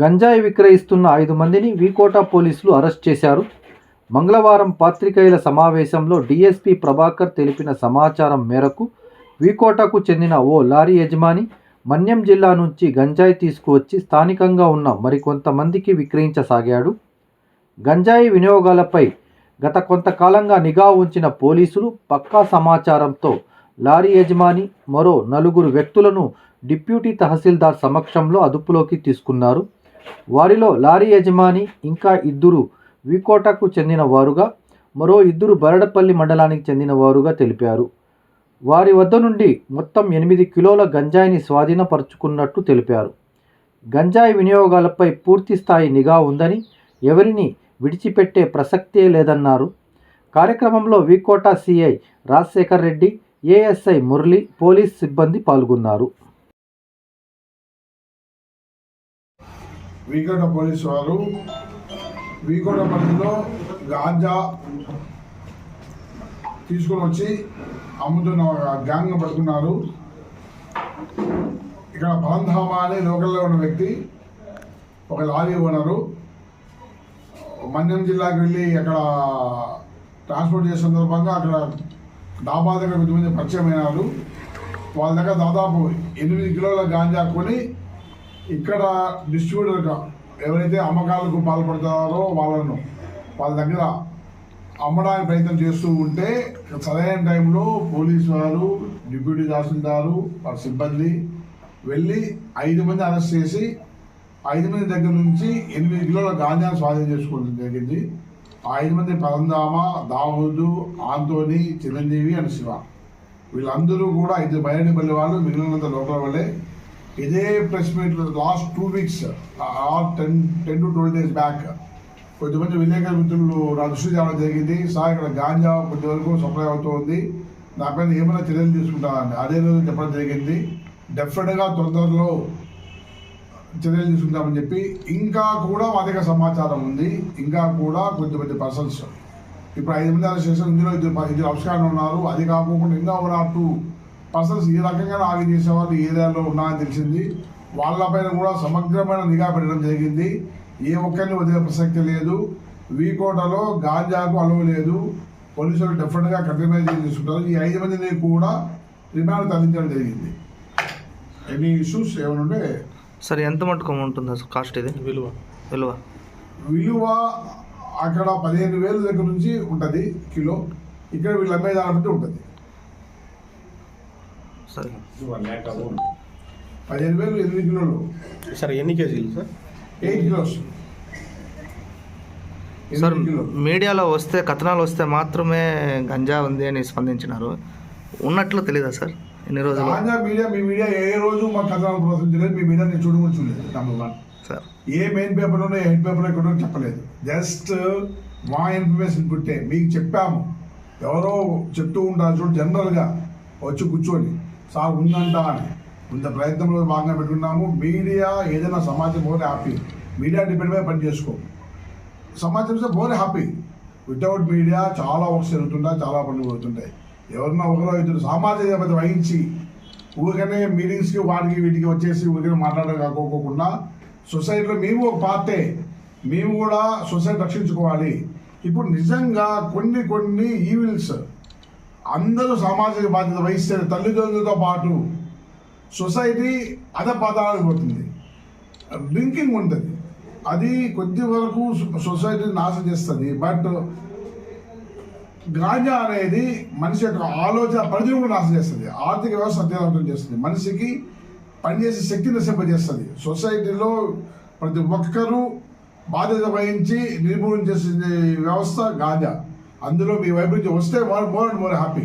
గంజాయి విక్రయిస్తున్న ఐదు మందిని వీకోట పోలీసులు అరెస్ట్ చేశారు. మంగళవారం పాత్రికేయుల సమావేశంలో డీఎస్పీ ప్రభాకర్ తెలిపిన సమాచారం మేరకు వీకోటకు చెందిన ఓ లారీ యజమాని మన్యం జిల్లా నుంచి గంజాయి తీసుకువచ్చి స్థానికంగా ఉన్న మరికొంతమందికి విక్రయించసాగాడు. గంజాయి వినియోగాలపై గత కొంతకాలంగా నిఘా ఉంచిన పోలీసులు పక్కా సమాచారంతో లారీ యజమాని మరో నలుగురు వ్యక్తులను డిప్యూటీ తహసీల్దార్ సమక్షంలో అదుపులోకి తీసుకున్నారు. వారిలో లారీ యజమాని ఇంకా ఇద్దరు వికోటకు చెందిన వారుగా మరో ఇద్దరు బరడపల్లి మండలానికి చెందిన వారుగా తెలిపారు. వారి వద్ద నుండి మొత్తం ఎనిమిది కిలోల గంజాయిని స్వాధీనపరుచుకున్నట్టు తెలిపారు. గంజాయి వినియోగాలపై పూర్తి స్థాయి నిఘా ఉందని ఎవరిని విడిచిపెట్టే ప్రసక్తే లేదన్నారు. కార్యక్రమంలో Vikota CI Rajasekhar Reddy ASI Murali police సిబ్బంది పాల్గొన్నారు. వీకోట పోలీసు వారు వీకోట పరిధిలో గాంజా తీసుకొని వచ్చి అమ్ముతున్న ఒక గ్యాంగ్ పట్టుకున్నారు. ఇక్కడ పరంధామ అనే లోకల్లో ఉన్న వ్యక్తి ఒక లారీ ఓనరు. మన్యం జిల్లాకి వెళ్ళి అక్కడ ట్రాన్స్పోర్ట్ చేసే సందర్భంగా అక్కడ డాబా దగ్గర కొద్దిమంది పరిచయం అయినారు వాళ్ళ దగ్గర దాదాపు ఎనిమిది కిలోల గాంజా కొని ఇక్కడ డిస్ట్రిబ్యూటర్గా ఎవరైతే అమ్మకాలకు పాల్పడతారో వాళ్ళను వాళ్ళ దగ్గర అమ్మడానికి ప్రయత్నం చేస్తూ ఉంటే సరైన టైంలో పోలీసు వారు డిప్యూటీ తహసీల్దారు వారి సిబ్బంది వెళ్ళి ఐదు మంది అరెస్ట్ చేసి ఐదు మంది దగ్గర నుంచి ఎనిమిది కిలోల గాంజాను స్వాధీనం చేసుకోవడం జరిగింది. ఆ ఐదు మంది పరందామ దావూదు ఆంతోని చిరంజీవి అని శివ. వీళ్ళందరూ కూడా ఐదు బయటపల్లి వాళ్ళు మిగిలినంత లోపల వాళ్ళే. ఇదే ప్రెస్ మీట్లో last two weeks or ten ten to twelve days back కొద్దిమంది విలేకరు మిత్రులు నా దృష్టి తేవడం జరిగింది. సార్ ఇక్కడ గాంజా కొద్ది వరకు సప్లై అవుతుంది. దానిపైన ఏమైనా చర్యలు తీసుకుంటామని అదే రోజు చెప్పడం జరిగింది. డెఫినెట్గా తొందరలో చర్యలు తీసుకుంటామని చెప్పి ఇంకా కూడా మా దగ్గర సమాచారం ఉంది. ఇంకా కూడా కొద్దిమంది పర్సన్స్ ఇప్పుడు ఐదు మంది అరెస్ట్ చేసిన ఇందులో ఇద్దరు ఇద్దరు అప్స్కాన్ ఉన్నారు. అది కాకుండా ఇంకా ఒక టూ పర్సన్స్ ఈ రకంగా ఆగి చేసేవాళ్ళు ఈ ఏరియాలో ఉన్నారని తెలిసింది. వాళ్ళపైన కూడా సమగ్రమైన నిఘా పెట్టడం జరిగింది. ఏ ఒక్కరిని వదిలే ప్రసక్తి లేదు. వీకోటలో గాంజాకు అలవు లేదు. పోలీసులు డెఫినెట్గా కఠినమైన చర్యలు తీసుకుంటారు. ఈ ఐదు మందిని కూడా రిమాండ్ తరలించడం జరిగింది. ఎనీ ఇష్యూస్ ఏమైనా ఉంటే సార్ ఎంత మటుకు ఉంటుంది అసలు కాస్ట్ ఇది? విలువ. విలువ. విలువ అక్కడ పదిహేను వేల దగ్గర నుంచి ఉంటుంది కిలో. ఇక్కడ వీళ్ళు అమ్మే దాన్ని బట్టి ఉంటుంది. సరే. పదిహేను వేలు ఎనిమిది కిలోలు? సార్ ఎన్ని కేజీలు సార్? Eight kilos. సార్ మీడియాలో వస్తే కథనాలు వస్తే మాత్రమే గంజా ఉంది అని స్పందించినారు. ఉన్నట్లు తెలీదా సార్? ఎన్ని రోజులు? గాంజా మీడియా మీ మీడియా ఏ రోజు మా కథనాలు ప్రదర్శించలేదు మీ మీడియా నేను నెంబర్ వన్ సార్. ఏ మెయిన్ పేపర్లోనే హెడ్ పేపర్లో ఎక్కడో చెప్పలేదు. జస్ట్ మా ఇన్ఫర్మేషన్ పుట్టే మీకు చెప్పాము. ఎవరో చెప్తూ ఉంటారు చూడు జనరల్గా వచ్చి కూర్చొని సార్ ఉందంట అని ఇంత ప్రయత్నంలో భాగంగా పెట్టుకున్నాము. మీడియా ఏదైనా సమాజం పోతే హ్యాపీ. మీడియా డిపెండ్ మీద పని చేసుకో సమాజం ఇస్తే బోర్ హ్యాపీ. వితౌట్ మీడియా చాలా వర్క్స్ జరుగుతుంటాయి చాలా పనులు పోతుంటాయి ఎవరన్నా ఒకరో ఇద్దరు సామాజిక వహించి ఊరికనే మీటింగ్స్కి వాడికి వీటికి వచ్చేసి ఊరికనే మాట్లాడడం సొసైటీలో మేము ఒక పార్టే. మేము కూడా సొసైటీ రక్షించుకోవాలి. ఇప్పుడు నిజంగా కొన్ని కొన్ని ఈవిల్స్ అందరూ సామాజిక బాధ్యత వహిస్తారు తల్లిదండ్రులతో పాటు సొసైటీ అధపాతాలకు పోతుంది. డ్రింకింగ్ ఉంటుంది. అది కొద్ది వరకు సొసైటీని నాశనం చేస్తుంది. బట్ గాంజా అనేది మనిషి యొక్క ఆలోచన పరిధిని కూడా నాశనం చేస్తుంది. ఆర్థిక వ్యవస్థ అత్యవసరం చేస్తుంది. మనిషికి పనిచేసే శక్తిని నశింపజేస్తుంది. సొసైటీలో ప్రతి ఒక్కరూ బాధ్యత వహించి నిర్మూలన చేసే వ్యవస్థ గాంజా. అందులో మీ వైపు నుంచి వస్తే more more and more happy